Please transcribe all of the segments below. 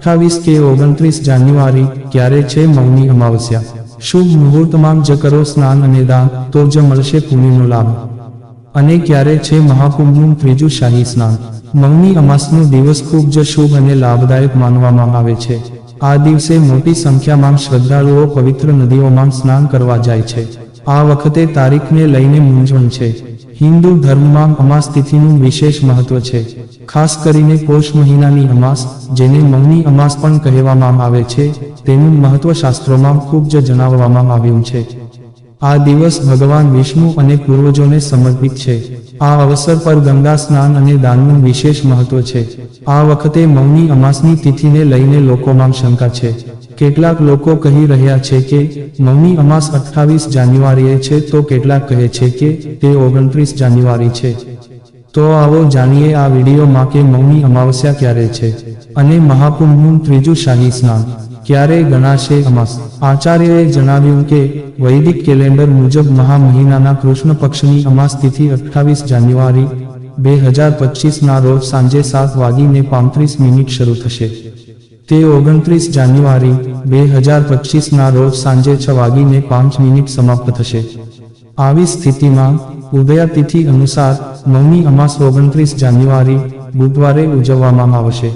અઠ્ઠાવીસ કે ઓગણત્રીસ જાન્યુઆરી ક્યારે છે મૌની અમાવસ્યા? શુભ મુહૂર્તમાં જ કરો સ્નાન અને દાન, તો જ મળશે પુણ્યનો લાભ. અને ક્યારે છે મહાકુંભનું ત્રીજું શાહી સ્નાન? મૌની અમાસનો દિવસ ખૂબ જ શુભ અને લાભદાયક માનવામાં આવે છે. આ દિવસે મોટી સંખ્યામાં શ્રદ્ધાળુઓ પવિત્ર નદીઓમાં સ્નાન કરવા જાય છે. આ વખતે તારીખને લઈને મૂંઝવણ છે. હિન્દુ ધર્મમાં અમાસ તિથિનું વિશેષ મહત્વ છે. ખાસ કરીને પોષ મહિનાની અમાસ જેને મૌની અમાસ પણ કહેવામાં આવે છે, તેનું મહત્વ શાસ્ત્રોમાં ખૂબ જ જણાવવામાં આવ્યું છે. આ દિવસ ભગવાન વિષ્ણુ અને પૂર્વજોને સમર્પિત છે. આ અવસર પર ગંગા સ્નાન અને દાનનું વિશેષ મહત્વ છે. આ વખતે મૌની અમાસની તિથિને લઈને લોકોમાં શંકા છે. કેટલાક લોકો કહી રહ્યા છે કે, મૌની અમાસ અઠ્ઠાવીસ જાન્યુઆરીએ છે, તો કેટલાક કહે છે કે, તે ઓગણત્રીસ જાન્યુઆરી છે. તો આવો જાણીએ આ વિડીયોમાં કે મૌની અમાવસ્યા ક્યારે છે અને મહાકુંભનું ત્રીજું શાહી સ્નાન ક્યારે ગણાશે અમાસ? આચાર્યએ જણાવ્યું કે વૈદિક કેલેન્ડર મુજબ મહા મહિનાના કૃષ્ણ પક્ષની અમાસ તિથિ અઠ્ઠાવીસ જાન્યુઆરી બે હજાર પચીસના રોજ સાંજે સાત વાગીને પાંત્રીસ મિનિટ શરૂ થશે. તે ઓગણત્રીસ જાન્યુઆરી બે હજાર પચીસના રોજ સાંજે છ વાગીને પાંચ મિનિટ સમાપ્ત થશે. આવી સ્થિતિમાં ઉદયા તિથિ અનુસાર નવમી અમાસ ઓગણત્રીસ જાન્યુઆરી બુધવારે ઉજવવામાં આવશે.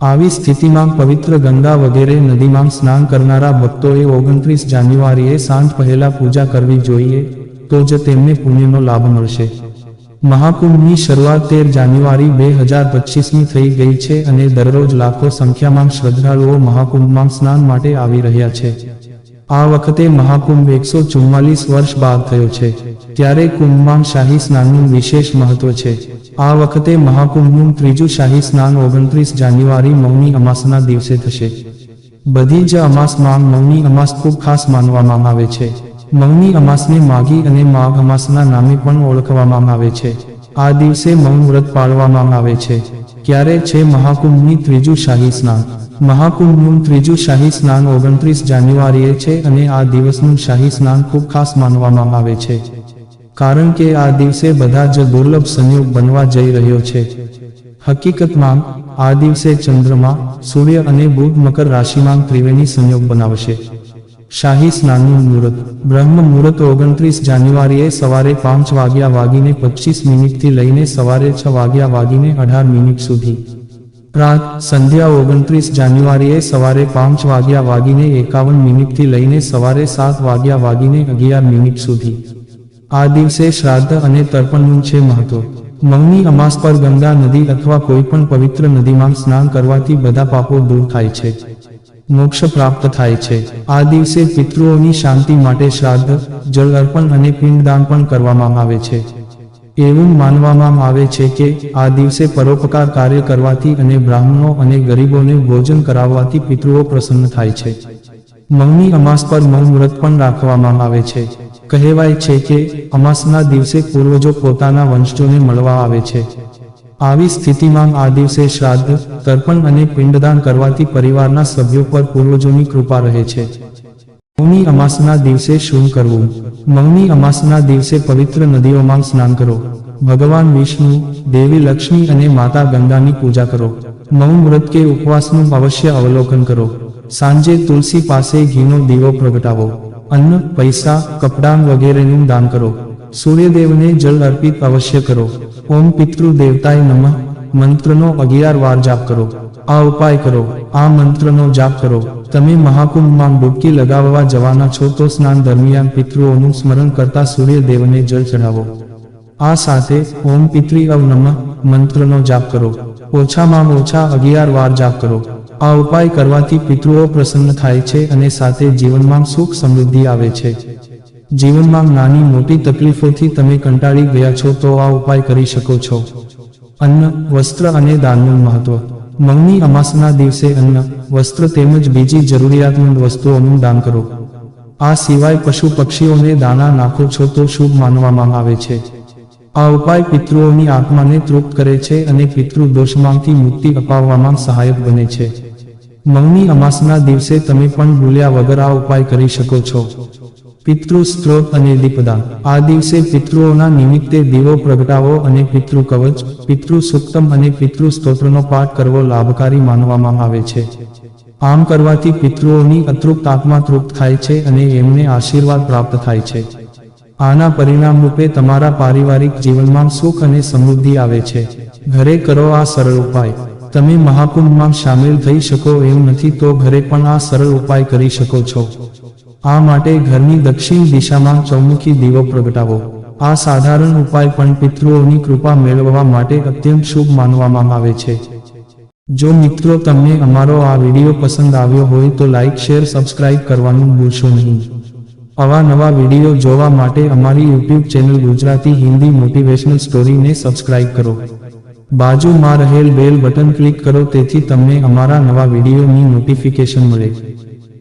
આવી સ્થિતિમાં પવિત્ર ગંગા વગેરે નદીમાં સ્નાન કરનારા ભક્તોએ ઓગણત્રીસ જાન્યુઆરીએ સાંજ પહેલા પૂજા કરવી જોઈએ તો જ તેમને પુણ્યનો લાભ મળશે. મહાકુંભની શરૂઆત તેર જાન્યુઆરી બે હજાર પચીસની થઈ ગઈ છે અને દરરોજ લાખો સંખ્યામાં શ્રદ્ધાળુઓ મહાકુંભમાં સ્નાન માટે આવી રહ્યા છે. આ વખતે મહાકુંભ એકસો ચુમ્માલીસ વર્ષ બાદ થયો છે. ત્યારે કુંભમાં શાહી સ્નાનનું વિશેષ મહત્વ છે. આ વખતે મહાકુંભનું ત્રીજું શાહી સ્નાન ઓગણત્રીસ જાન્યુઆરી મૌની અમાસના દિવસે થશે. બધી જ અમાસમાં મૌની અમાસ ખૂબ ખાસ માનવામાં આવે છે. મૌની અમાસને માઘી અને માઘ અમાસના નામે પણ ઓળખવામાં આવે છે. આ દિવસે મૌન વ્રત પાળવામાં આવે છે. ક્યારે છે મહાકુંભની ત્રીજું શાહી સ્નાન? મહાકુંભનું ત્રીજું શાહી સ્નાન ઓગણત્રીસ જાન્યુઆરીએ છે અને આ દિવસનું શાહી સ્નાન ખૂબ ખાસ માનવામાં આવે છે. કારણ કે આ દિવસે બધા જ દુર્લભ સંયોગ બનવા જઈ રહ્યો છે. હકીકતમાં, આ દિવસે ચંદ્રમા, સૂર્ય અને બુધ મકર રાશિમાં ત્રિવેણી સંયોગ બનાવશે. શાહી સ્નાનનું મુહૂર્ત. બ્રહ્મ મુહૂર્ત ઓગણત્રીસ જાન્યુઆરીએ સવારે પાંચ વાગ્યા વાગીને પચીસ મિનિટથી લઈને સવારે છ વાગ્યા વાગીને અઢાર મિનિટ સુધી. રાત સંધ્યા ઓગણત્રીસ જાન્યુઆરીએ સવારે પાંચ વાગ્યા વાગીને એકાવન મિનિટથી લઈને સવારે સાત વાગ્યા વાગીને અગિયાર મિનિટ સુધી. આ દિવસે શ્રાદ્ધ અને તર્પણનું છે મહત્વ. મૌની અમાસ પર ગંગા નદી અથવા કોઈ પણ પવિત્ર નદીમાં સ્નાન કરવાથી બધા પાપો દૂર થાય છે. મોક્ષ પ્રાપ્ત થાય છે. આ દિવસે પિતૃઓની શાંતિ માટે શ્રાદ્ધ, જળ અર્પણ અને પિંડદાન પણ કરવામાં આવે છે. એવું માનવામાં આવે છે કે આ દિવસે પરોપકાર કાર્ય કરવાથી અને બ્રાહ્મણો અને ગરીબોને ભોજન કરાવવાથી પિતૃઓ પ્રસન્ન થાય છે. મૌની અમાસ પર મૌન પણ રાખવામાં આવે છે. કહેવાય છે કે અમાસના દિવસે પૂર્વજો પોતાના વંશજોને મળવા આવે છે. આવી સ્થિતિમાં આ દિવસે શ્રાદ્ધ, તર્પણ અને પિંડદાન કરવાથી પરિવારના સભ્યો પર પૂર્વજોની કૃપા રહે છે. મૌની અમાસના દિવસે શું કરવું. મૌની અમાસના દિવસે પવિત્ર નદીઓમાં સ્નાન કરો. ભગવાન વિષ્ણુ, દેવી લક્ષ્મી અને માતા ગંગાની પૂજા કરો. મૌન વ્રત કે ઉપવાસનું અવશ્ય અવલોકન કરો. સાંજે તુલસી પાસે ઘીનો દીવો પ્રગટાવો. અન્ન, પૈસા, કપડાં વગેરેનું દાન કરો. સૂર્યદેવને જળ અર્પિત અવશ્ય કરો. ઓમ પિતૃ દેવતાય નમઃ. મંત્રનો અગિયાર વાર જાપ કરો. આ ઉપાય કરો, આ મંત્રનો જાપ કરો. તમે મહાકુંભમાં ડૂબકી લગાવવા જવાના છો તો સ્નાન દરમિયાન પિતૃઓનું સ્મરણ કરતા સૂર્યદેવને જળ ચઢાવો. આ સાથે ઓમ પિતૃ અવ નમઃ મંત્રનો જાપ કરો. ઓછામાં ઓછા અગિયાર વાર જાપ કરો. આ ઉપાય કરવાથી પિતૃઓ પ્રસન્ન થાય છે અને સાથે જીવનમાં સુખ સમૃદ્ધિ આવે છે. જીવનમાં નાની મોટી તકલીફોથી તમે કંટાળી ગયા છો તો આ ઉપાય કરી શકો છો. અન્ન, વસ્ત્ર અને દાનનું મહત્વ. મૌની અમાસના દિવસે અન્ન, વસ્ત્ર તેમજ બીજી જરૂરિયાતમંદ વસ્તુઓનું દાન કરો. આ સિવાય પશુ પક્ષીઓને દાણા નાખો છો તો શુભ માનવામાં આવે છે. આ ઉપાય પિતૃઓની આત્માને તૃપ્ત કરે છે અને પિતૃ દોષમાંથી મુક્તિ અપાવવામાં સહાયક બને છે. મૌની અમાસના દિવસે તમે પણ ભૂલ્યા વગર આ ઉપાય કરી શકો છો. પિતૃ સ્ત્રોત અને દીપદાન. આ દિવસે પિતૃઓના નિમિત્તે દીવો પ્રગટાવો અને પિતૃ કવચ પિતૃ અને પિતૃ પાઠ કરવો લાભકારી માનવામાં આવે છે. આમ કરવાથી પિતૃઓની અતૃપ્ત આત્મા તૃપ્ત થાય છે અને એમને આશીર્વાદ પ્રાપ્ત થાય છે. આના પરિણામ રૂપે તમારા પારિવારિક જીવનમાં સુખ અને સમૃદ્ધિ આવે છે. ઘરે કરો આ સરળ ઉપાય. તમે મહાકુંભમાં સામેલ થઈ શકો એમ નથી તો ઘરે પણ આ સરળ ઉપાય કરી શકો છો. આ માટે ઘરની દક્ષિણ દિશામાં ચૌમુખી દીવો પ્રગટાવો. આ સાધારણ ઉપાય પણ પિતૃઓની કૃપા મેળવવા માટે અત્યંત શુભ માનવામાં આવે છે. જો મિત્રો તમને અમારો આ વીડિયો પસંદ આવ્યો હોય તો લાઇક શેર, સબસ્ક્રાઇબ કરવાનું ભૂલશો નહીં. આવા નવા વીડિયો જોવા માટે અમારી YouTube channel Gujarati Hindi motivational સ્ટોરીને subscribe કરો. બાજુમાં રહેલ બેલ બટન ક્લિક કરો, તેથી તમને અમારા નવા વિડીયોની નોટિફિકેશન મળે.